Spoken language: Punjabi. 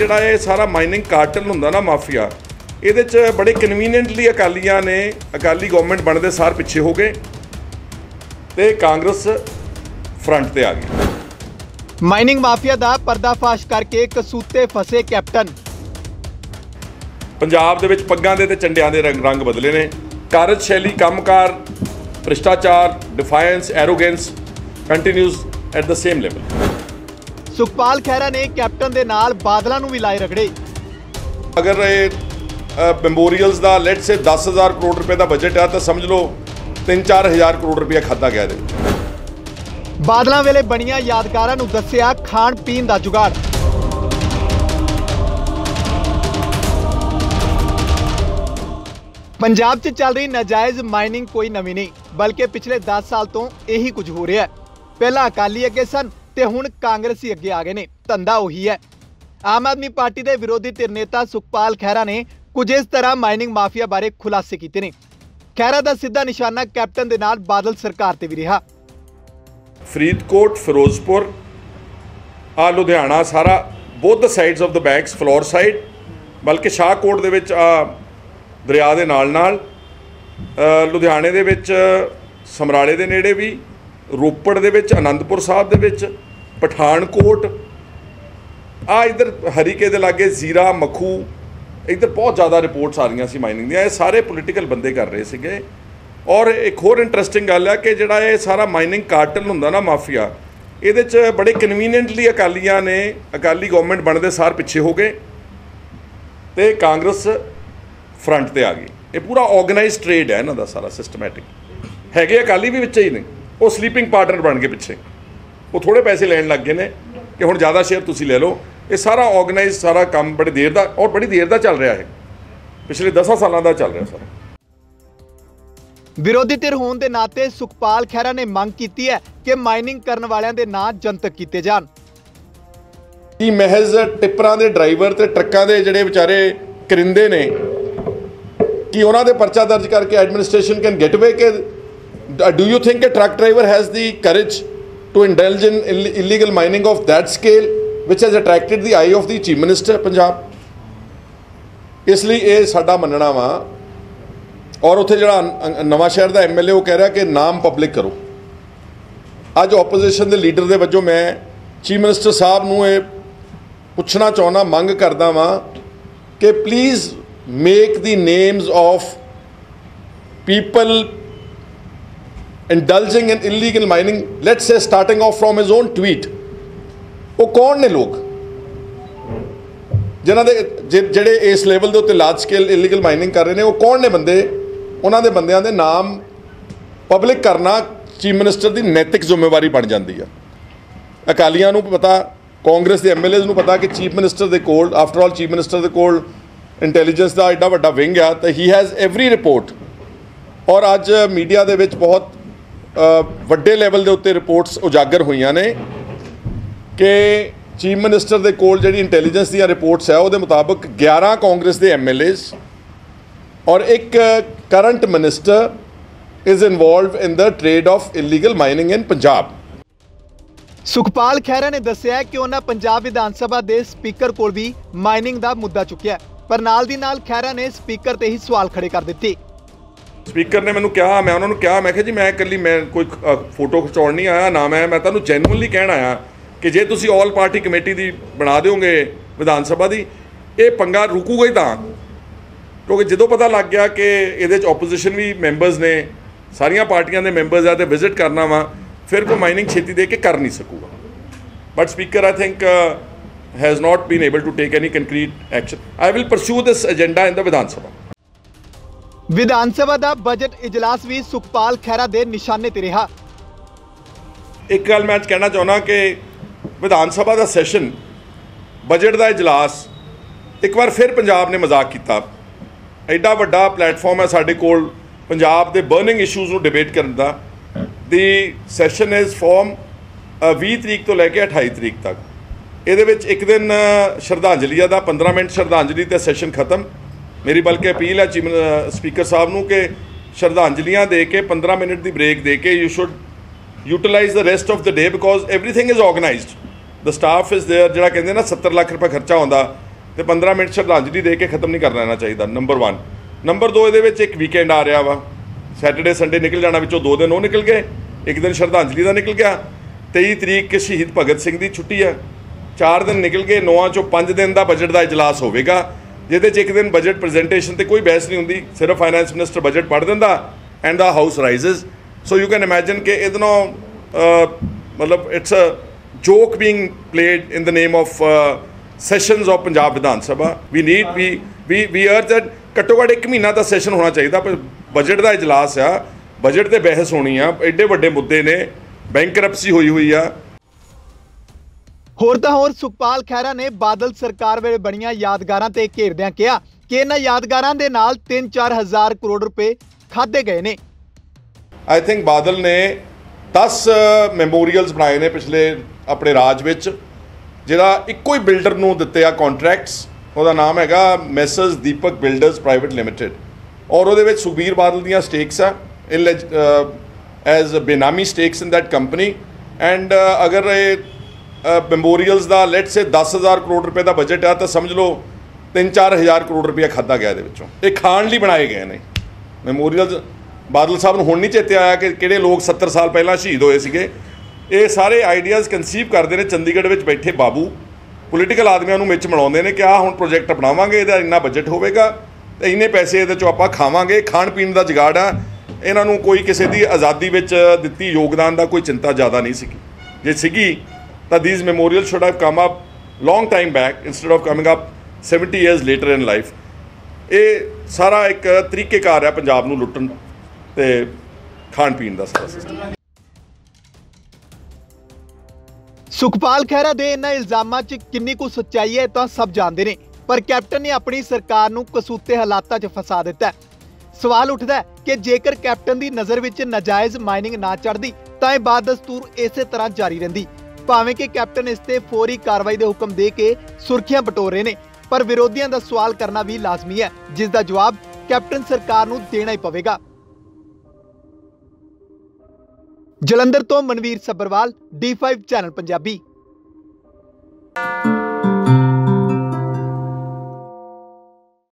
ਜਿਹੜਾ ਇਹ ਸਾਰਾ ਮਾਈਨਿੰਗ ਕਾਰਟਲ ਹੁੰਦਾ ਨਾ ਮਾਫੀਆ ਇਹਦੇ 'ਚ ਬੜੇ ਕਨਵੀਨੀਐਂਟਲੀ ਅਕਾਲੀਆਂ ਨੇ ਅਕਾਲੀ ਗਵਰਨਮੈਂਟ ਬਣਦੇ ਸਾਰ ਪਿੱਛੇ ਹੋ ਗਏ ਤੇ ਕਾਂਗਰਸ ਫਰੰਟ ਤੇ ਆ ਗਈ। ਮਾਈਨਿੰਗ ਮਾਫੀਆ ਦਾ ਪਰਦਾਫਾਸ਼ ਕਰਕੇ ਕਸੂਤੇ ਫਸੇ ਕੈਪਟਨ। ਪੰਜਾਬ ਦੇ ਵਿੱਚ ਪੱਗਾਂ ਦੇ ਤੇ ਝੰਡਿਆਂ ਦੇ ਰੰਗ ਰੰਗ ਬਦਲੇ ਨੇ। ਕਾਰਜਸ਼ੈਲੀ ਕੰਮਕਾਰ ਭ੍ਰਿਸ਼ਟਾਚਾਰ defiance arrogance continues at the same level Sukhpal Khaira ਨੇ ਕੈਪਟਨ ਦੇ ਨਾਲ ਬਾਦਲਾਂ ਨੂੰ ਵੀ ਲਾਏ ਰਗੜੇ। ਅਗਰ ਇਹ ਮੈਮੋਰੀਅਲਸ ਦਾ ਲੈਟਸ ਸੇ 10000 ਕਰੋੜ ਰੁਪਏ ਦਾ ਬਜਟ ਆ ਤਾਂ ਸਮਝ ਲਓ 3-4000 ਕਰੋੜ ਰੁਪਏ ਖਾਦਾ ਗਿਆ ਵਿੱਚ। ਬਾਦਲਾਂ ਵੇਲੇ ਬਣੀਆਂ ਯਾਦਗਾਰਾਂ ਨੂੰ ਦੱਸਿਆ ਖਾਣ ਪੀਣ ਦਾ ਜੁਗਾੜ। ਪੰਜਾਬ 'ਚ ਚੱਲ ਰਹੀ ਨਾਜਾਇਜ਼ ਮਾਈਨਿੰਗ ਕੋਈ ਨਵੀਂ ਨਹੀਂ ਬਲਕਿ ਪਿਛਲੇ 10 ਸਾਲ ਤੋਂ ਇਹੀ ਕੁਝ ਹੋ ਰਿਹਾ ਹੈ। ਪਹਿਲਾਂ ਅਕਾਲੀ ਅੱਗੇ ਸਨ ਤੇ ਹੁਣ ਕਾਂਗਰਸੀ ਅੱਗੇ ਆ ਗਏ ਨੇ, ਧੰਦਾ ਉਹੀ ਹੈ। ਆਮ ਆਦਮੀ ਪਾਰਟੀ ਦੇ ਵਿਰੋਧੀ ਧਿਰ ਨੇਤਾ ਸੁਖਪਾਲ ਖਹਿਰਾ ਨੇ ਕੁਝ ਇਸ ਤਰ੍ਹਾਂ ਮਾਈਨਿੰਗ ਮਾਫੀਆ ਬਾਰੇ ਖੁਲਾਸੇ ਕੀਤੇ ਨੇ। ਖਹਿਰਾ ਦਾ ਸਿੱਧਾ ਨਿਸ਼ਾਨਾ ਕੈਪਟਨ ਦੇ ਨਾਲ ਬਾਦਲ ਸਰਕਾਰ ਤੇ ਵੀ ਰਿਹਾ। ਫਰੀਦਕੋਟ, ਫਿਰੋਜ਼ਪੁਰ, ਆ ਲੁਧਿਆਣਾ ਸਾਰਾ both the sides of the banks Phillaur side ਬਲਕਿ ਸ਼ਾਹਕੋਟ ਦੇ ਵਿੱਚ, ਆ ਦਰਿਆ ਦੇ ਨਾਲ ਨਾਲ ਲੁਧਿਆਣੇ ਦੇ ਵਿੱਚ, ਸਮਰਾਲੇ ਦੇ ਨੇੜੇ ਵੀ ਰੋਪੜ ਦੇ ਵਿੱਚ ਆਨੰਦਪੁਰ ਸਾਹਿਬ ਦੇ ਵਿੱਚ, ਪਠਾਨਕੋਟ, ਆ ਇਧਰ ਹਰੀਕੇ ਦੇ ਲਾਗੇ ਜ਼ੀਰਾ, ਮਖੂ, ਇਧਰ ਬਹੁਤ ਜ਼ਿਆਦਾ ਰਿਪੋਰਟਸ ਆ ਰਹੀਆਂ ਸੀ ਮਾਈਨਿੰਗ ਦੀਆਂ। ਇਹ ਸਾਰੇ ਪੋਲੀਟੀਕਲ ਬੰਦੇ ਕਰ ਰਹੇ ਸੀਗੇ। ਔਰ ਇੱਕ ਹੋਰ ਇੰਟਰਸਟਿੰਗ ਗੱਲ ਹੈ ਕਿ ਜਿਹੜਾ ਇਹ ਸਾਰਾ ਮਾਈਨਿੰਗ ਕਾਰਟਲ ਹੁੰਦਾ ਨਾ ਮਾਫੀਆ, ਇਹਦੇ 'ਚ ਬੜੇ ਕਨਵੀਨੀਅੰਟਲੀ ਅਕਾਲੀਆਂ ਨੇ, ਅਕਾਲੀ ਗਵਰਨਮੈਂਟ ਬਣਦੇ ਸਾਰ ਪਿੱਛੇ ਹੋ ਗਏ ਤੇ ਕਾਂਗਰਸ ਫਰੰਟ ਤੇ ਆ ਗਈ। ਇਹ ਪੂਰਾ ਆਰਗੇਨਾਈਜ਼ਡ ਟ੍ਰੇਡ ਹੈ ਇਹਨਾਂ ਦਾ ਸਾਰਾ ਸਿਸਟਮੈਟਿਕ ਹੈਗੇ ਅਕਾਲੀ ਵੀ ਵਿੱਚ ਹੀ ਨੇ। ਉਹ ਸਲੀਪਿੰਗ ਪਾਰਟਨਰ ਬਣ ਗਏ ਪਿੱਛੇ। ਉਹ ਥੋੜੇ ਪੈਸੇ ਲੈਣ ਲੱਗ ਗਏ ਨੇ ਕਿ ਹੁਣ ਜ਼ਿਆਦਾ ਸ਼ੇਅਰ ਤੁਸੀਂ ਲੈ ਲਓ। ਇਹ ਸਾਰਾ ਆਰਗੇਨਾਈਜ਼ ਸਾਰਾ ਕੰਮ ਬੜੀ ਦੇਰ ਦਾ ਔਰ ਬੜੀ ਦੇਰ ਦਾ ਚੱਲ ਰਿਹਾ ਹੈ ਪਿਛਲੇ 10 ਸਾਲਾਂ ਦਾ ਚੱਲ ਰਿਹਾ ਸਾਰਾ। ਵਿਰੋਧੀ ਧਿਰ ਹੋਣ ਦੇ ਨਾਤੇ ਸੁਖਪਾਲ ਖਹਿਰਾ ਨੇ ਮੰਗ ਕੀਤੀ ਹੈ ਕਿ ਮਾਈਨਿੰਗ ਕਰਨ ਵਾਲਿਆਂ ਦੇ ਨਾਂ ਜਨਤਕ ਕੀਤੇ ਜਾਣ। ਕੀ ਮਹਿਜ਼ ਟਿੱਪਰਾਂ ਦੇ ਡਰਾਈਵਰ ਤੇ ਟਰੱਕਾਂ ਦੇ ਜਿਹੜੇ ਵਿਚਾਰੇ ਕਰਿੰਦੇ ਨੇ ਕਿ ਉਹਨਾਂ ਦੇ ਪਰਚਾ ਦਰਜ ਕਰਕੇ ਐਡਮਿਨਿਸਟ੍ਰੇਸ਼ਨ ਕੈਨ ਗੈਟ ਅਵੇ ਕਿ ਡੂ ਯੂ ਥਿੰਕ ਕਿ truck driver has the courage to indulge in illegal mining of that scale which has attracted the eye of the chief minister Punjab ਇਸ ਲਈ ਇਹ ਸਾਡਾ ਮੰਨਣਾ ਵਾ, ਔਰ ਉੱਥੇ ਜਿਹੜਾ ਨ- ਨਵਾਂ ਸ਼ਹਿਰ ਦਾ ਐਮਐਲਏ ਉਹ ਕਹਿ ਰਿਹਾ ਕਿ ਨਾਮ ਪਬਲਿਕ ਕਰੋ। ਅੱਜ ਆਪੋਜੀਸ਼ਨ ਦੇ ਲੀਡਰ ਦੇ ਵਜੋਂ ਮੈਂ ਚੀਫ ਮਿਨਿਸਟਰ ਸਾਹਿਬ ਨੂੰ ਇਹ ਪੁੱਛਣਾ ਚਾਹੁੰਦਾ, ਮੰਗ ਕਰਦਾ ਵਾਂ ਕਿ please make the names of people indulging in illegal mining, let's say starting off from his own tweet. ਉਹ ਕੌਣ ਨੇ ਲੋਕ? ਜਿਨ੍ਹਾਂ ਦੇ ਜਿ- ਜਿਹੜੇ ਇਸ ਲੈਵਲ ਦੇ ਉੱਤੇ ਲਾਰਜ ਸਕੇਲ ਇਲੀਗਲ ਮਾਈਨਿੰਗ ਕਰ ਰਹੇ ਨੇ, ਉਹ ਕੌਣ ਨੇ ਬੰਦੇ? ਉਹਨਾਂ ਦੇ ਬੰਦਿਆਂ ਦੇ ਨਾਮ ਪਬਲਿਕ ਕਰਨਾ ਚੀਫ ਮਿਨਿਸਟਰ ਦੀ ਨੈਤਿਕ ਜ਼ਿੰਮੇਵਾਰੀ ਬਣ ਜਾਂਦੀ ਆ। ਅਕਾਲੀਆਂ ਨੂੰ ਪਤਾ, ਕਾਂਗਰਸ ਦੇ ਐਮਐਲਏਜ਼ ਨੂੰ ਪਤਾ ਕਿ ਚੀਫ ਮਿਨਿਸਟਰ ਦੇ ਕੋਲ ਆਫਟਰ ਆਲ ਚੀਫ ਮਿਨਿਸਟਰ ਦੇ ਕੋਲ ਇੰਟੈਲੀਜੈਂਸ ਦਾ ਐਡਾ ਵੱਡਾ ਵਿੰਗ ਆ, ਤਾਂ ਹੀ ਹੈਜ਼ ਐਵਰੀ ਰਿਪੋਰਟ ਔਰ ਅੱਜ ਮੀਡੀਆ ਦੇ ਵਿੱਚ ਬਹੁਤ ਵੱਡੇ ਲੈਵਲ ਦੇ ਉੱਤੇ ਰਿਪੋਰਟਸ ਉਜਾਗਰ ਹੋਈਆਂ ਨੇ ਕਿ ਚੀਫ ਮਿਨਿਸਟਰ ਦੇ ਕੋਲ ਜਿਹੜੀ ਇੰਟੈਲੀਜੈਂਸ ਦੀਆਂ ਰਿਪੋਰਟਸ ਹੈ, ਉਹਦੇ ਮੁਤਾਬਕ 11 ਕਾਂਗਰਸ ਦੇ ਐਮਐਲਏਜ਼ ਔਰ ਇੱਕ current minister is involve in the trade of illegal mining in Punjab Sukhpal Khaira ਨੇ ਦੱਸਿਆ ਕਿ ਉਹਨਾਂ ਪੰਜਾਬ ਵਿਧਾਨ ਸਭਾ ਦੇ ਸਪੀਕਰ ਕੋਲ ਵੀ ਮਾਈਨਿੰਗ ਦਾ ਮੁੱਦਾ ਚੁੱਕਿਆ ਪਰ ਨਾਲ ਦੀ ਨਾਲ ਖਹਿਰਾ ਨੇ ਸਪੀਕਰ ਤੇ ਹੀ ਸਵਾਲ ਖੜੇ ਕਰ ਦਿੱਤੇ। ਸਪੀਕਰ ਨੇ ਮੈਨੂੰ ਕਿਹਾ, ਮੈਂ ਉਹਨਾਂ ਨੂੰ ਕਿਹਾ, ਮੈਂ ਕਿਹਾ ਜੀ, ਮੈਂ ਇਕੱਲੀ, ਮੈਂ ਕੋਈ ਫੋਟੋ ਖਿਚਾਉਣ ਨਹੀਂ ਆਇਆ, ਨਾ ਮੈਂ ਮੈਂ ਤੁਹਾਨੂੰ ਜੈਨੂਇਨਲੀ ਕਹਿਣ ਆਇਆ ਕਿ ਜੇ ਤੁਸੀਂ ਆਲ ਪਾਰਟੀ ਕਮੇਟੀ ਦੀ ਬਣਾ ਦਿਓਗੇ ਵਿਧਾਨ ਸਭਾ ਦੀ, ਇਹ ਪੰਗਾ ਰੁਕੂਗਾ ਹੀ ਤਾਂ। ਕਿਉਂਕਿ ਜਦੋਂ ਪਤਾ ਲੱਗ ਗਿਆ ਕਿ ਇਹਦੇ ਚ ਆਪੋਜੀਸ਼ਨ ਵੀ ਮੈਂਬਰਸ ਨੇ, ਸਾਰੀਆਂ ਪਾਰਟੀਆਂ ਦੇ ਮੈਂਬਰਸ ਆ ਤੇ ਵਿਜ਼ਿਟ ਕਰਨਾ ਵਾ, ਫਿਰ ਕੋਈ ਮਾਈਨਿੰਗ ਛੇਤੀ ਦੇ ਕੇ ਕਰ ਨਹੀਂ ਸਕੂਗਾ। But speaker I think has not been able to take any concrete action I will pursue this agenda in the Vidhan Sabha. Vidhan Sabha the budget ਇਜਲਾਸ ਵੀ ਸੁਖਪਾਲ ਖਹਿਰਾ ਦੇ ਨਿਸ਼ਾਨੇ ਤੇ ਰਿਹਾ। ਇੱਕ ਗੱਲ ਮੈਂ ਅੱਜ ਕਹਿਣਾ ਚਾਹੁੰਦਾ ਕਿ ਵਿਧਾਨ ਸਭਾ ਦਾ ਸੈਸ਼ਨ, ਬਜਟ ਦਾ ਇਜਲਾਸ, ਇੱਕ ਵਾਰ ਫਿਰ ਪੰਜਾਬ ਨੇ ਮਜ਼ਾਕ ਕੀਤਾ। ਐਡਾ ਵੱਡਾ ਪਲੇਟਫਾਰਮ ਹੈ ਸਾਡੇ ਕੋਲ, ਪੰਜਾਬ ਦੇ ਬਰਨਿੰਗ ਇਸ਼ੂਜ਼ ਨੂੰ ਡਿਬੇਟ ਕਰਨ ਦਾ। ਦੀ ਸੈਸ਼ਨ ਇਜ਼ ਫਰਮ 20 ਤਰੀਕ ਤੋਂ ਲੈ ਕੇ 28 ਤਰੀਕ ਤੱਕ। ਇਹਦੇ ਵਿੱਚ ਇੱਕ ਦਿਨ ਸ਼ਰਧਾਂਜਲੀ ਦਾ 15 ਮਿੰਟ ਸ਼ਰਧਾਂਜਲੀ ਤੇ ਸੈਸ਼ਨ ਖਤਮ। ਮੇਰੀ ਬਲਕਿ ਅਪੀਲ ਹੈ ਚੀਫ ਸਪੀਕਰ ਸਾਹਿਬ ਨੂੰ ਕਿ ਸ਼ਰਧਾਂਜਲੀਆਂ ਦੇ ਕੇ 15 ਮਿੰਟ ਦੀ ਬ੍ਰੇਕ ਦੇ ਕੇ you should utilise the rest of the day because everything is organised the staff is there ਜਿਹੜਾ ਕਹਿੰਦੇ ਨਾ 70 ਲੱਖ ਰੁਪਏ ਖਰਚਾ ਹੁੰਦਾ ਤੇ 15 ਮਿੰਟ ਸ਼ਰਧਾਂਜਲੀ ਦੇ ਕੇ ਖਤਮ ਨਹੀਂ ਕਰ ਲੈਣਾ ਚਾਹੀਦਾ ਨੰਬਰ 1 ਨੰਬਰ 2 ਇਹਦੇ ਵਿੱਚ ਇੱਕ ਵੀਕਐਂਡ ਆ ਰਿਹਾ ਵਾ ਸੈਟਰਡੇ ਸੰਡੇ ਨਿਕਲ ਜਾਣਾ ਵਿੱਚੋਂ ਦੋ ਦਿਨ ਉਹ ਨਿਕਲ ਗਏ ਇੱਕ ਦਿਨ ਸ਼ਰਧਾਂਜਲੀ ਦਾ ਨਿਕਲ ਗਿਆ 23 ਤਰੀਕ ਸ਼ਹੀਦ ਭਗਤ ਸਿੰਘ ਦੀ ਛੁੱਟੀ ਆ ਚਾਰ ਦਿਨ ਨਿਕਲ ਗਏ ਨੌਆਂ ਚੋਂ 5 ਦਿਨ ਦਾ ਬਜਟ ਦਾ ਇਜਲਾਸ ਹੋਵੇਗਾ ਜਿਹਦੇ 'ਚ ਇੱਕ ਦਿਨ ਬਜਟ ਪ੍ਰੈਜੈਂਟੇਸ਼ਨ ਤੇ ਕੋਈ ਬਹਿਸ ਨਹੀਂ ਹੁੰਦੀ, ਸਿਰਫ ਫਾਈਨੈਂਸ ਮਿਨਿਸਟਰ ਬਜਟ ਪੜ੍ਹ ਦਿੰਦਾ and the house rises so you can imagine ਕਿ ਇਹਦੇ ਨਾਲ ਮਤਲਬ it's a joke being played in the name of sessions sessions Punjab Vidhan Sabha. We need we we we urge that ਘੱਟੋ ਘੱਟ ਇੱਕ ਮਹੀਨਾ ਦਾ ਸੈਸ਼ਨ ਹੋਣਾ ਚਾਹੀਦਾ, ਪਰ ਬਜਟ ਦਾ ਇਜਲਾਸ ਆ ਬਜਟ ਤੇ ਬਹਿਸ ਹੋਣੀ ਆ, ਐਡੇ ਵੱਡੇ ਮੁੱਦੇ ਨੇ ਬੈਂਕਰਪਸੀ ਹੋਈ ਹੋਈ ਆ। ਹੋਰ ਤਾਂ ਹੋਰ ਸੁਖਪਾਲ ਖਹਿਰਾ ਨੇ ਬਾਦਲ ਸਰਕਾਰ ਵੇਲੇ ਬਣੀਆਂ ਯਾਦਗਾਰਾਂ ਤੇ ਘੇਰਦਿਆਂ ਕਿਹਾ ਕਿ ਇਹਨਾਂ ਯਾਦਗਾਰਾਂ ਦੇ ਨਾਲ 3-4 ਹਜ਼ਾਰ ਕਰੋੜ ਰੁਪਏ ਖਾਦੇ ਗਏ ਨੇ। ਆਈ ਥਿੰਕ ਬਾਦਲ ਨੇ 10 ਮੈਮੋਰੀਅਲਸ ਬਣਾਏ ਨੇ ਪਿਛਲੇ ਆਪਣੇ ਰਾਜ ਵਿੱਚ ਜਿਹੜਾ ਇੱਕੋ ਹੀ ਬਿਲਡਰ ਨੂੰ ਦਿੱਤੇ ਆ ਕੰਟਰੈਕਟਸ ਉਹਦਾ ਨਾਮ ਹੈਗਾ messrs Deepak builders private limited ਔਰ ਉਹਦੇ ਵਿੱਚ ਸੁਖਬੀਰ ਬਾਦਲ ਦੀਆਂ ਸਟੇਕਸ ਆ in as benami stakes in that company and ਅਗਰ ਇਹ ਮੈਮੋਰੀਅਲਸ ਦਾ ਲੈਟਸ ਸੇ 10000 ਕਰੋੜ ਰੁਪਏ ਦਾ ਬਜਟ ਆ, ਤਾਂ ਸਮਝ ਲਓ 3-4000 ਕਰੋੜ ਰੁਪਏ ਖਾਦਾ ਗਿਆ ਇਹਦੇ ਵਿੱਚੋਂ। ਇਹ ਖਾਣ ਲਈ ਬਣਾਏ ਗਏ ਨੇ। ਮੈਮੋਰੀਅਲਸ ਬਾਦਲ ਸਾਹਿਬ ਨੂੰ ਹੁਣ ਨਹੀਂ ਚੇਤੇ ਆਇਆ ਕਿ ਕਿਹੜੇ ਲੋਕ 70 ਸਾਲ ਪਹਿਲਾਂ ਸ਼ਹੀਦ ਹੋਏ ਸੀਗੇ। ਇਹ ਸਾਰੇ ਆਈਡੀਆਜ਼ ਕਨਸੀਵ ਕਰਦੇ ਨੇ, ਚੰਡੀਗੜ੍ਹ ਵਿੱਚ ਬੈਠੇ ਬਾਬੂ। ਪੋਲੀਟੀਕਲ ਆਦਮੀਆਂ ਨੂੰ ਵਿੱਚ ਮਿਲਾਉਂਦੇ ਨੇ ਕਿ ਆਹ ਹੁਣ ਪ੍ਰੋਜੈਕਟ ਅਪਣਾਵਾਂਗੇ ਇਹਦਾ ਇੰਨਾ ਬਜਟ ਹੋਵੇਗਾ, ਤੇ ਇੰਨੇ ਪੈਸੇ ਇਹਦੇ ਚੋਂ ਆਪਾਂ ਖਾਵਾਂਗੇ। ਖਾਣ ਪੀਣ ਦਾ ਜਗਾੜ ਆ। ਇਹਨਾਂ ਨੂੰ ਕੋਈ ਕਿਸੇ ਦੀ ਆਜ਼ਾਦੀ ਵਿੱਚ ਦਿੱਤੀ ਯੋਗਦਾਨ ਦਾ ਕੋਈ ਚਿੰਤਾ ਜ਼ਿਆਦਾ ਨਹੀਂ ਸੀਗੀ। ਜੇ ਸੀਗੀ ਤਾਂ these memorial should have come up long time back instead of coming up 70 years later in life ਇਹ ਸਾਰਾ ਇੱਕ ਤਰੀਕੇਕਾਰ ਹੈ ਪੰਜਾਬ ਨੂੰ ਲੁੱਟਣ ਤੇ ਖਾਣ ਪੀਣ ਦਾ ਸਾਰਾ ਸਿਸਟਮ ਸੁਖਪਾਲ ਖਹਿਰਾ ਦੇ ਇਹਨਾਂ ਇਲਜ਼ਾਮਾਂ 'ਚ ਕਿੰਨੀ ਕੁ ਸੱਚਾਈ ਹੈ ਤਾਂ ਸਭ ਜਾਣਦੇ ਨੇ। ਪਰ ਕੈਪਟਨ ਨੇ ਆਪਣੀ ਸਰਕਾਰ ਨੂੰ ਕਸੂਤੇ ਹਾਲਾਤਾਂ 'ਚ ਫਸਾ ਦਿੱਤਾ ਸਵਾਲ ਉੱਠਦਾ ਕਿ ਜੇਕਰ ਕੈਪਟਨ ਦੀ ਨਜ਼ਰ ਵਿੱਚ ਨਾਜਾਇਜ਼ ਮਾਈਨਿੰਗ ਨਾ ਚੜਦੀ ਤਾਂ ਇਹ ਬਾਦ ਦਸਤੂਰ ਇਸੇ ਤਰ੍ਹਾਂ ਜਾਰੀ ਰਹਿੰਦੀ। ਭਾਵੇਂ ਕਿ ਕੈਪਟਨ ਇਸ ਤੇ ਫੌਰੀ ਕਾਰਵਾਈ ਦੇ ਹੁਕਮ ਦੇ ਕੇ ਸੁਰਖੀਆਂ ਬਟੋਰ ਰਹੇ ਨੇ, ਪਰ ਵਿਰੋਧੀਆਂ ਦਾ ਸਵਾਲ ਕਰਨਾ ਵੀ ਲਾਜ਼ਮੀ ਹੈ, ਜਿਸ ਦਾ ਜਵਾਬ ਕੈਪਟਨ ਸਰਕਾਰ ਨੂੰ ਦੇਣਾ ਹੀ ਪਵੇਗਾ। ਜਲੰਧਰ ਤੋਂ ਮਨਵੀਰ ਸੱਬਰਵਾਲ D5 ਚੈਨਲ ਪੰਜਾਬੀ।